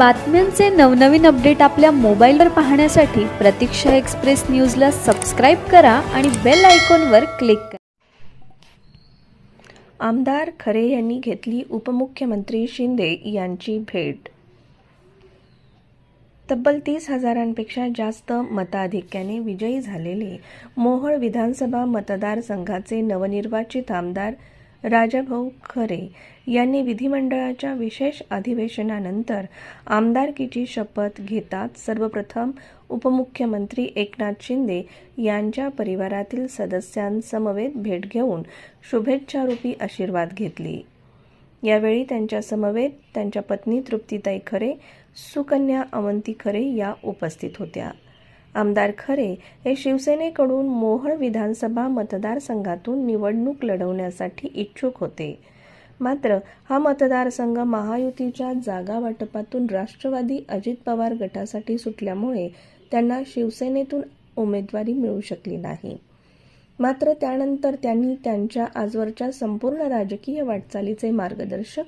बातम्यांचे नवनवीन अपडेट आपल्या मोबाईलवर पाहण्यासाठी प्रतीक्षा एक्सप्रेस न्यूजला सबस्क्राईब करा आणि बेल आयकॉनवर क्लिक करा. आमदार खरे यांनी घेतली उपमुख्यमंत्री शिंदे यांची भेट. तब्बल तीस हजारांपेक्षा जास्त मताधिक्याने विजयी झालेले मोहोळ विधानसभा मतदारसंघाचे नवनिर्वाचित आमदार राजाभाऊ खरे यांनी विधिमंडळाच्या विशेष अधिवेशनानंतर आमदारकीची शपथ घेतात. सर्वप्रथम उपमुख्यमंत्री एकनाथ शिंदे यांच्या परिवारातील सदस्यांसमवेत भेट घेऊन शुभेच्छारूपी आशीर्वाद घेतली. यावेळी त्यांच्या समवेत त्यांच्या पत्नी तृप्तीताई खरे सुकन्या अवंती खरे या उपस्थित होत्या. आमदार खरे हे शिवसेनेकडून मोहळ विधानसभा मतदारसंघातून निवडणूक लढवण्यासाठी इच्छुक होते. मात्र हा मतदारसंघ महायुतीच्या जागा वाटपातून राष्ट्रवादी अजित पवार गटासाठी सुटल्यामुळे त्यांना शिवसेनेतून उमेदवारी मिळू शकली नाही. मात्र त्यानंतर त्यांनी त्यांच्या आजवरच्या संपूर्ण राजकीय वाटचालीचे मार्गदर्शक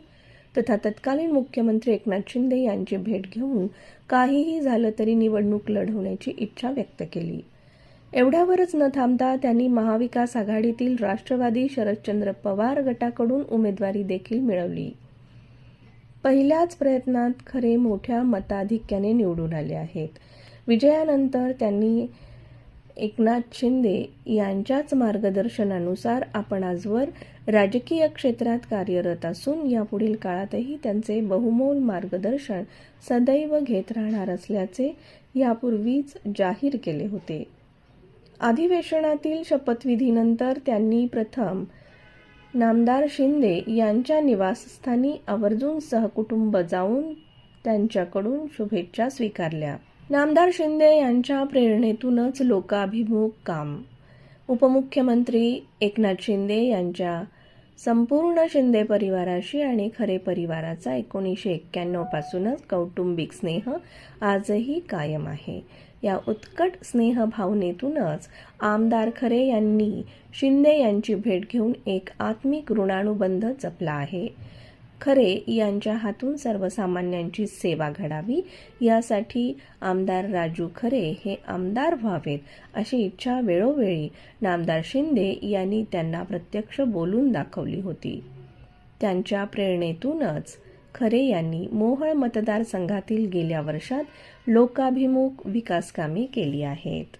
तथा तत्कालीन मुख्यमंत्री एकनाथ शिंदे यांची भेट घेऊन काहीही झालं तरी निवडणूक लढवण्याची इच्छा व्यक्त केली. एवढ्यावरच न थांबता त्यांनी महाविकास आघाडीतील राष्ट्रवादी शरदचंद्र पवार गटाकडून उमेदवारी देखील मिळवली. पहिल्याच प्रयत्नात खरे मोठ्या मताधिक्याने निवडून आले आहेत. विजयानंतर त्यांनी एकनाथ शिंदे यांच्याच मार्गदर्शनानुसार आपण आजवर राजकीय क्षेत्रात कार्यरत असून यापुढील काळातही त्यांचे बहुमोल मार्गदर्शन सदैव घेत राहणार असल्याचे यापूर्वीच जाहीर केले होते. अधिवेशनातील शपथविधीनंतर त्यांनी प्रथम नामदार शिंदे यांच्या निवासस्थानी आवर्जून सहकुटुंब जाऊन त्यांच्याकडून शुभेच्छा स्वीकारल्या. नामदार शिंदे यांच्या प्रेरणेतूनच लोकाभिमुख काम. उपमुख्यमंत्री एकनाथ शिंदे यांच्या संपूर्ण शिंदे परिवाराशी आणि खरे परिवाराचा एकोणीसशे एक्क्याण्णवपासूनच कौटुंबिक स्नेह आजही कायम आहे. या उत्कट स्नेह भावनेतूनच आमदार खरे यांनी शिंदे यांची भेट घेऊन एक आत्मिक ऋणानुबंध जपला आहे. खरे यांच्या हातून सर्वसामान्यांची सेवा घडावी. यासाठी आमदार राजू खरे हे आमदार व्हावेत अशी इच्छा वेळोवेळी नामदार शिंदे यांनी त्यांना प्रत्यक्ष बोलून दाखवली होती. त्यांच्या प्रेरणेतूनच खरे यांनी मोहळ मतदारसंघातील गेल्या वर्षात लोकाभिमुख विकासकामे केली आहेत.